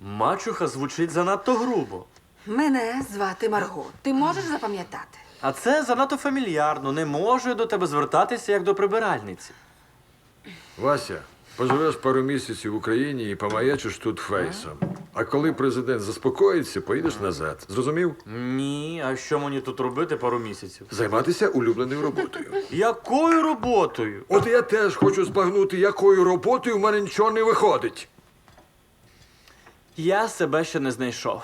Мачуха звучить занадто грубо. Мене звати Марго. Ти можеш запам'ятати? А це занадто фамільярно. Не можу я до тебе звертатися як до прибиральниці. Вася, поживеш пару місяців в Україні і помаячиш тут фейсом. А коли президент заспокоїться, поїдеш назад. Зрозумів? Ні, а що мені тут робити пару місяців? Займатися улюбленою роботою. Якою роботою? От я теж хочу збагнути, якою роботою в мене нічого не виходить. Я себе ще не знайшов.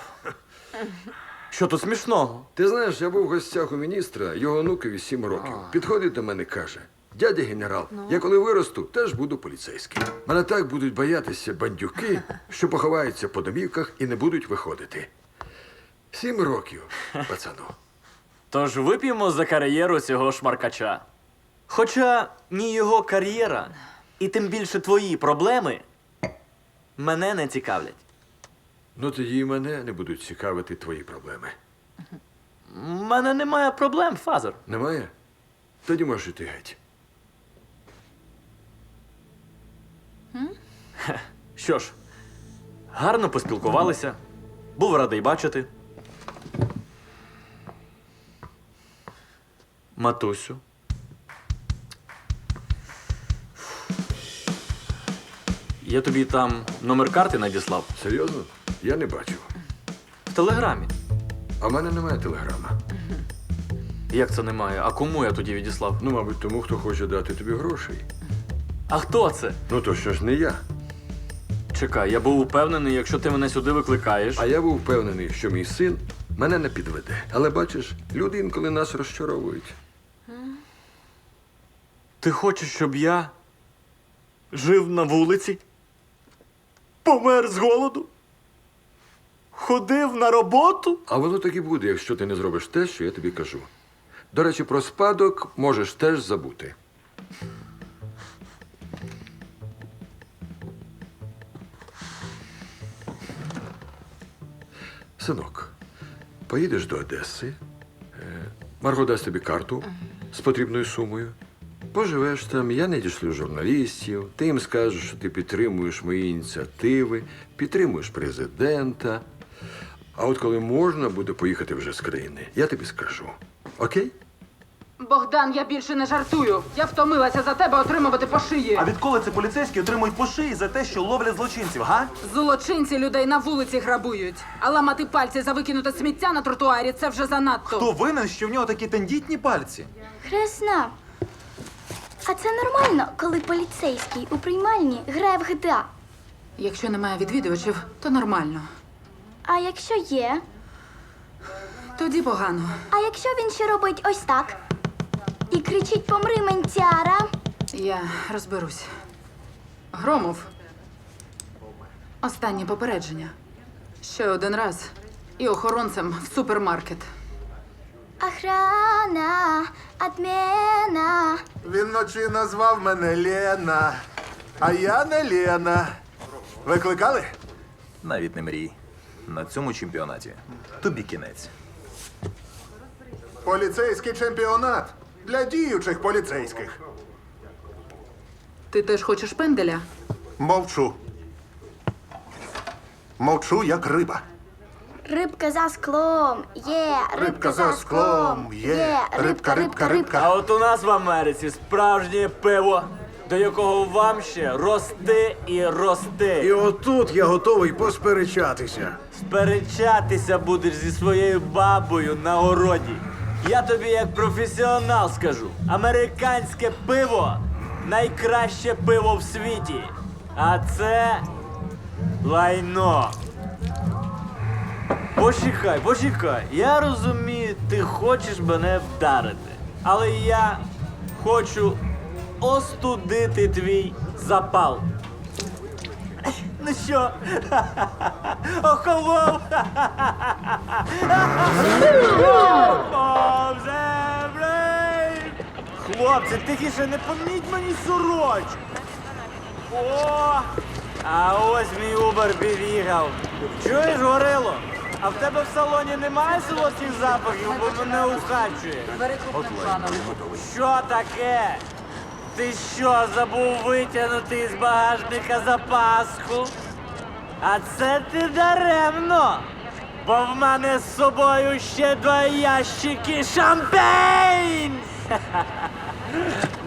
Що тут смішного? Ти знаєш, я був в гостях у міністра, його онукові сім років. Підходить до мене, каже: дядя генерал, я коли виросту, теж буду поліцейським. Мене так будуть боятися бандюки, що поховаються по домівках і не будуть виходити. Сім років, пацану. Тож вип'ємо за кар'єру цього шмаркача. Хоча ні його кар'єра, і тим більше твої проблеми мене не цікавлять. Ну тоді і мене не будуть цікавити твої проблеми. У мене немає проблем, Фазер. Немає? Тоді можеш іти геть. Що ж, гарно поспілкувалися. Був радий бачити. Матусю. Я тобі там номер карти надіслав Серйозно? Я не бачив. в телеграмі. А в мене немає телеграма. Як це немає? А кому я тоді відіслав? Ну, мабуть, тому, хто хоче дати тобі грошей. А хто це? Ну то що ж не я. Чекай, я був упевнений, якщо ти мене сюди викликаєш. А я був впевнений, що мій син мене не підведе. Але бачиш, люди інколи нас розчаровують. Ти хочеш, щоб я жив на вулиці? Помер з голоду? Ходив на роботу? А воно так і буде, якщо ти не зробиш те, що я тобі кажу. До речі, про спадок можеш теж забути. Синок, поїдеш до Одеси. е, Марго дасть тобі карту з потрібною сумою. Поживеш там, я не дішлю журналістів, ти їм скажеш, що ти підтримуєш мої ініціативи, підтримуєш президента. А от коли можна буде поїхати вже з країни, я тобі скажу. Окей? Богдан, я більше не жартую. Я втомилася за тебе отримувати по шиї. А відколи це поліцейські отримують по шиї за те, що ловлять злочинців, га? Злочинці людей на вулиці грабують. А ламати пальці за викинуте сміття на тротуарі це вже занадто. Хто винен, що в нього такі тендітні пальці? Хресна. А це нормально, коли поліцейський у приймальні грає в GTA. Якщо немає відвідувачів, то нормально. А якщо є? Тоді погано. А якщо він ще робить ось так і кричить помри ментяра? Я розберусь. Громов. Останнє попередження. Ще один раз. І охоронцем в супермаркет. Охрана, отмена. Він вночі назвав мене Лена, а я не Лена. Викликали? Навіть не мрій. На цьому чемпіонаті тобі кінець. Поліцейський чемпіонат для діючих поліцейських. Ти теж хочеш пенделя? Мовчу. Мовчу, як риба. Рибка за склом. Є, Рибка за склом. Є, рибка, рибка, рибка. А от у нас в Америці справжнє пиво, до якого вам ще рости і рости. І отут я готовий посперечатися. Сперечатися будеш зі своєю бабою на городі. Я тобі як професіонал скажу: американське пиво найкраще пиво в світі. А це лайно. Почекай, почекай. Я розумію, ти хочеш мене вдарити. Але я хочу остудити твій запал. Ну що? Охолов! Хлопці, тихіше не поміть мені сорочку. О! А ось мій Убер під'їхав. Чуєш, горило? А в тебе в салоні немає солодких запахів, бо мене ухачує. Що таке? Ти що, забув витягнути з багажника запаску? А це ти даремно. Бо в мене з собою ще два ящики шампейн.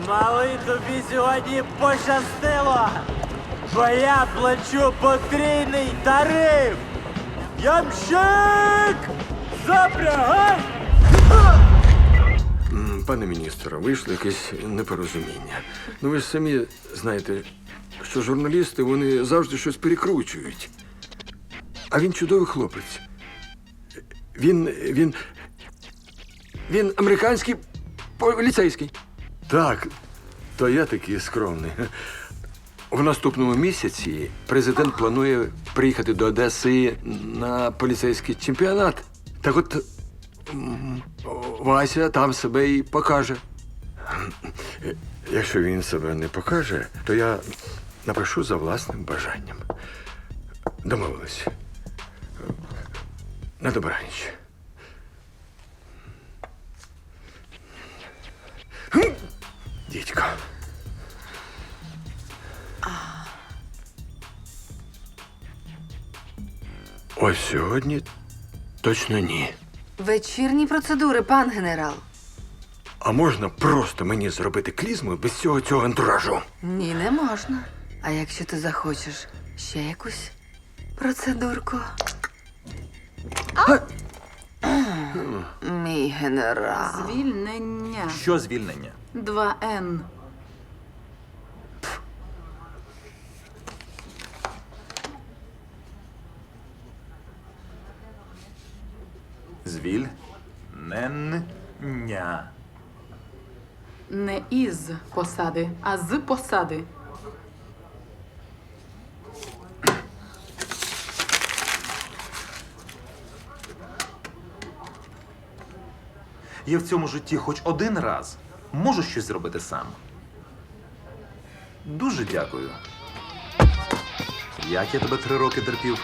Малий тобі сьогодні пощастило. Бо я плачу потрійний тариф. Ямщик! Запрягай! Пане міністр, вийшло якесь непорозуміння. Ну ви ж самі знаєте, що журналісти вони завжди щось перекручують. А він чудовий хлопець. Він. він. Він американський поліцейський. Так, то я такий скромний. В наступному місяці президент планує приїхати до Одеси на поліцейський чемпіонат. Так от Вася там себе і покаже. Якщо він себе не покаже, то я напишу за власним бажанням. Домовились. На добраніч. Дідько. Ось сьогодні точно ні. Вечірні процедури, пан генерал. А можна просто мені зробити клізму без цього цього антуражу? Ні, не можна. А якщо ти захочеш ще якусь процедурку? Мій генерал. Звільнення. Що звільнення? 2Н. Звіль? Нення. Не із посади, а з посади. Я в цьому житті хоч один раз можу щось зробити сам. Дуже дякую. Як я тебе три роки терпів?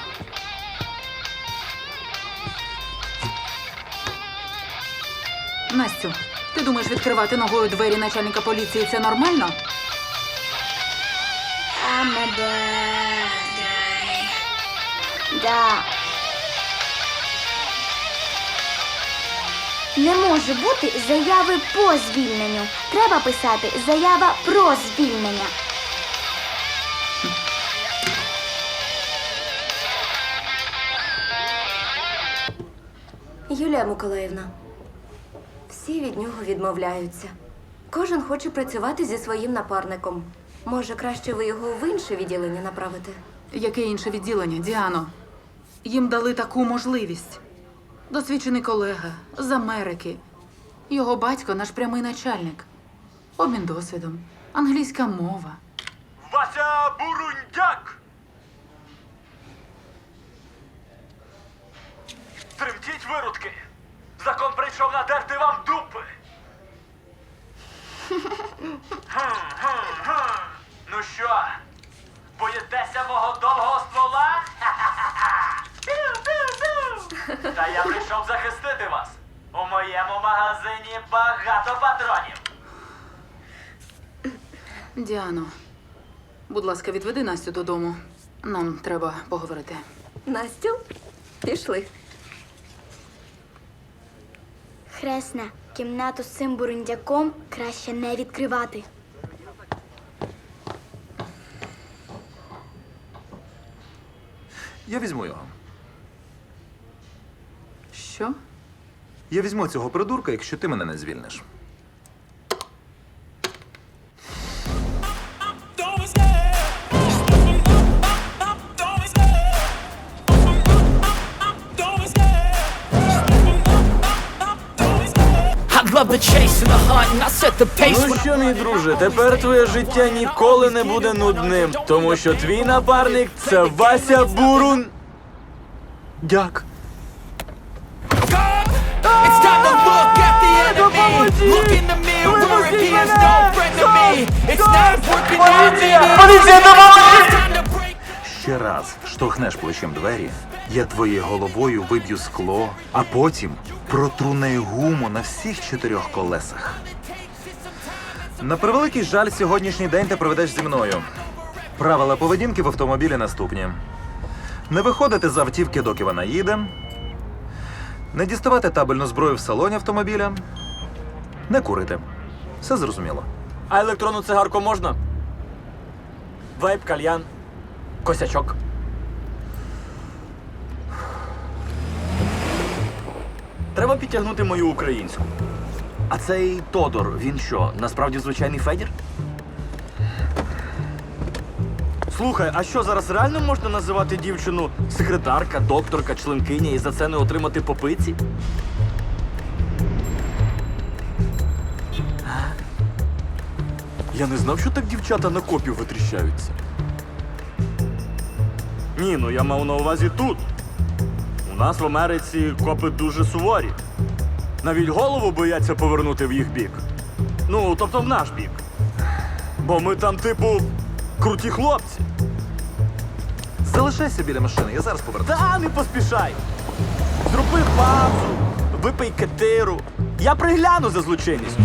Настю, ти думаєш відкривати ногою двері начальника поліції це нормально? I'm a bad. Да. Не може бути заяви по звільненню. Треба писати заява про звільнення. Юлія Миколаївна, всі від нього відмовляються. Кожен хоче працювати зі своїм напарником. Може, краще ви його в інше відділення направите? Яке інше відділення, Діано? Їм дали таку можливість. Досвідчений колега з Америки. Його батько наш прямий начальник. Обмін досвідом, англійська мова. Вася Бурундяк! Тремтіть виродки! Закон прийшов надерти вам дупи! Хм-хм-хм. Ну що, боїтеся мого довгого ствола? Піу-піу-піу! Та я прийшов захистити вас. У моєму магазині багато патронів. Діано, будь ласка, відведи Настю додому. Нам треба поговорити. Настю, пішли. Хресна, кімнату з цим бурундяком краще не відкривати. Я візьму його. Що? Я візьму цього придурка, якщо ти мене не звільниш. Ну що, мій друже, тепер твоє життя ніколи не буде нудним, тому що твій напарник це Вася Бурун. Дяк. It's time Ще раз штовхнеш плечем двері, я твоєю головою виб'ю скло, а потім протру гуму на всіх чотирьох колесах. На превеликий жаль, сьогоднішній день ти проведеш зі мною. Правила поведінки в автомобілі наступні. Не виходити з автівки, доки вона їде. Не діставати табельну зброю в салоні автомобіля. Не курити. Все зрозуміло. А електронну цигарку можна? Вейп, кальян, косячок. Треба підтягнути мою українську. А цей Тодор, він що, насправді звичайний Федір? Слухай, а що зараз реально можна називати дівчину секретарка, докторка, членкиня і за це не отримати попиці? Я не знав, що так дівчата на копів витріщаються. Ні, ну я мав на увазі тут. У нас в Америці копи дуже суворі. Навіть голову бояться повернути в їх бік. Ну, тобто в наш бік. Бо ми там, типу, круті хлопці. Залишайся біля машини, я зараз повернусь. Та не поспішай. Зроби паузу, випий кетиру. Я пригляну за злочинністю.